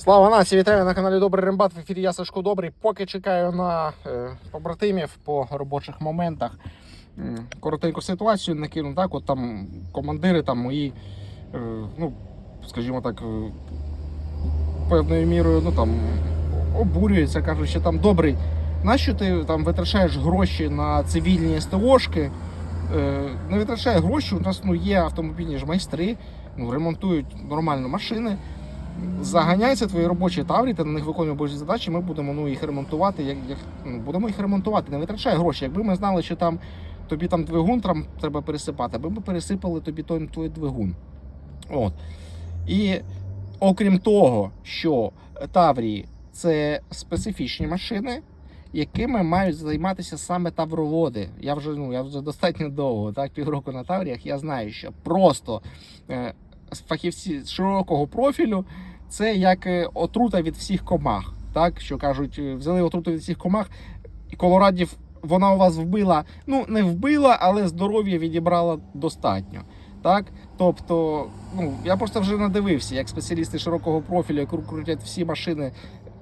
Слава нації, вітаю на каналі Добрий Рембат. В ефірі я Сашко Добрий. Поки чекаю на е, побратимів по робочих моментах. Коротеньку ситуацію накину. Так, от там командири там мої, е, ну, скажімо так, е, певною мірою ну, там, обурюються, кажуть, що там добрий. Нащо ти там витрачаєш гроші на цивільні СТОшки? Не витрачай гроші. У нас ну, є автомобільні ж майстри, ну, ремонтують нормально машини. Заганяйся твої робочі таврі, ти на них виконує божі задачі, ми будемо ну, їх ремонтувати. Як, як, ну, будемо їх ремонтувати, не витрачай гроші. Якби ми знали, що там тобі там двигун там, треба пересипати, аби ми пересипали тобі той, той двигун. От. І окрім того, що Таврії це специфічні машини, якими мають займатися саме тавроводи. Я вже ну я вже достатньо довго, так, півроку на Тавріях. Я знаю, що просто е, фахівці широкого профілю це як е, отрута від всіх комах. Так, що кажуть, е, взяли отруту від всіх комах, і колорадів вона у вас вбила. Ну, не вбила, але здоров'я відібрала достатньо. Так, тобто, ну я просто вже надивився, як спеціалісти широкого профілю кру- крутять всі машини,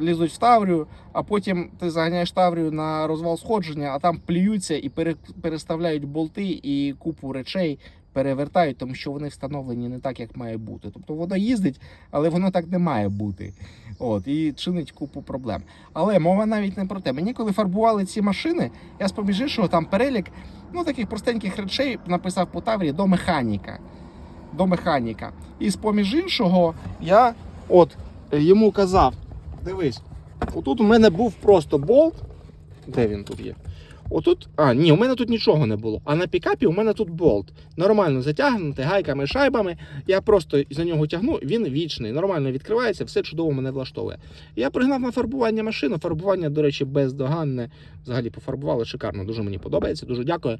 лізуть в Таврію, а потім ти заганяєш Таврію на розвал сходження, а там плюються і пере- переставляють болти і купу речей перевертають, тому що вони встановлені не так, як має бути. Тобто воно їздить, але воно так не має бути. От і чинить купу проблем. Але мова навіть не про те. Мені коли фарбували ці машини, я з іншого там перелік ну таких простеньких речей написав по Таврі до механіка. До механіка. І з поміж іншого я от йому казав: дивись, отут у мене був просто болт. Де він тут є? Отут, а, ні, у мене тут нічого не було. А на пікапі у мене тут болт. Нормально затягнутий гайками, шайбами. Я просто за нього тягну, він вічний, нормально відкривається, все чудово мене влаштовує. Я пригнав на фарбування машину. Фарбування, до речі, бездоганне. Взагалі пофарбували шикарно, дуже мені подобається, дуже дякую.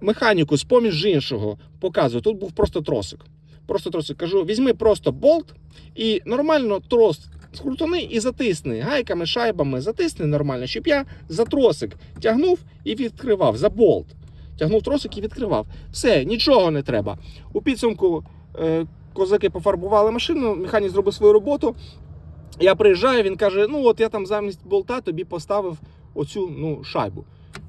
Механіку, з поміж іншого, показую. Тут був просто тросик. Просто тросик. Кажу, візьми просто болт і нормально трос скрутони і затисни гайками, шайбами, затисни нормально, щоб я за тросик тягнув і відкривав за болт. Тягнув тросик і відкривав. Все, нічого не треба. У підсумку е, козаки пофарбували машину, механік зробив свою роботу. Я приїжджаю, він каже: ну от я там замість болта тобі поставив оцю ну, шайбу.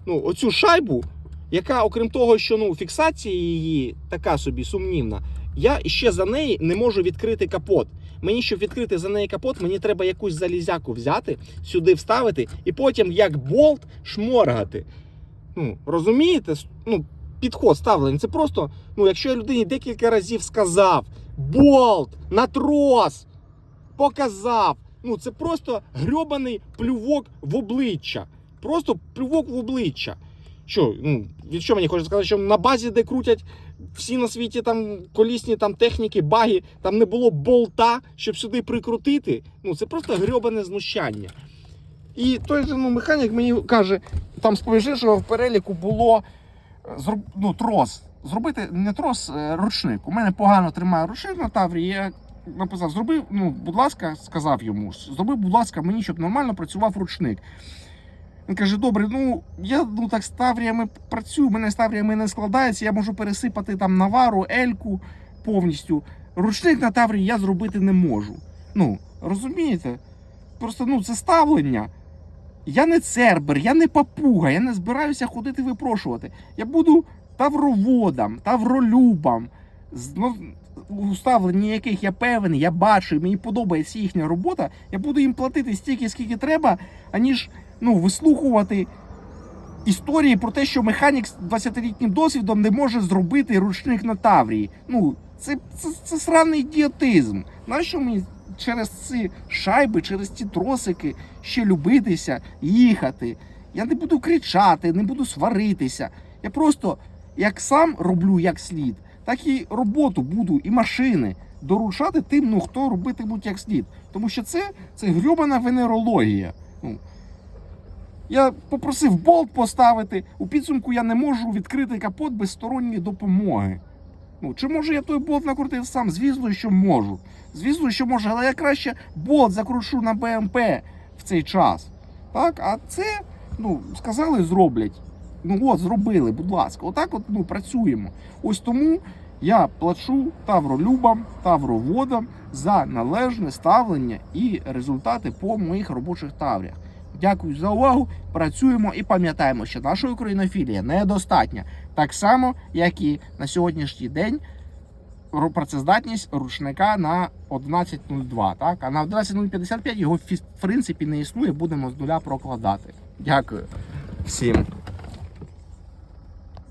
Ну, оцю шайбу, яка, окрім того, що ну, фіксація її така собі сумнівна, я ще за неї не можу відкрити капот. Мені, щоб відкрити за неї капот, мені треба якусь залізяку взяти, сюди вставити і потім, як болт, шморгати. Ну, розумієте? Ну, підход ставлений. Це просто, ну, якщо я людині декілька разів сказав болт на трос, показав. Ну, це просто грьобаний плювок в обличчя. Просто плювок в обличчя. Що, ну, від що мені хочеться сказати, що на базі, де крутять всі на світі там колісні там техніки, баги, там не було болта, щоб сюди прикрутити. Ну, це просто грьобане знущання. І той же ну, механік мені каже, там з що в переліку було е, ну, трос. Зробити не трос, е, ручник. У мене погано тримає ручник на таврі. Я написав, зроби, ну, будь ласка, сказав йому, зроби, будь ласка, мені, щоб нормально працював ручник. Він каже: добре, ну я ну так з тавріями працюю, в мене з тавріями не складається, я можу пересипати там навару, ельку повністю. Ручник на таврі я зробити не можу. Ну, розумієте? Просто ну, це ставлення. Я не цербер, я не папуга, я не збираюся ходити випрошувати. Я буду тавроводом, тавролюбом, ну, яких я певний, я бачу, і мені подобається їхня робота, я буду їм платити стільки, скільки треба, аніж ну, вислухувати історії про те, що механік з 20-літнім досвідом не може зробити ручник на Таврії. Ну, це, це, це сраний ідіотизм. Нащо мені через ці шайби, через ці тросики ще любитися, їхати? Я не буду кричати, не буду сваритися. Я просто як сам роблю як слід, так і роботу буду, і машини доручати тим, ну хто робитимуть як слід. Тому що це, це грьобана венерологія. Ну, я попросив болт поставити. У підсумку я не можу відкрити капот без сторонньої допомоги. Ну, чи можу я той болт накрутив сам? Звісно, що можу. Звісно, що можу, але я краще болт закрушу на БМП в цей час. Так, а це, ну, сказали, зроблять. Ну от, зробили, будь ласка. Отак от ну, працюємо. Ось тому Я плачу тавролюбам, тавроводам за належне ставлення і результати по моїх робочих таврях. Дякую за увагу. Працюємо і пам'ятаємо, що наша українофілія недостатня. Так само, як і на сьогоднішній день працездатність ручника на 11.02. Так? А на 11.055 його в принципі не існує, будемо з нуля прокладати. Дякую всім.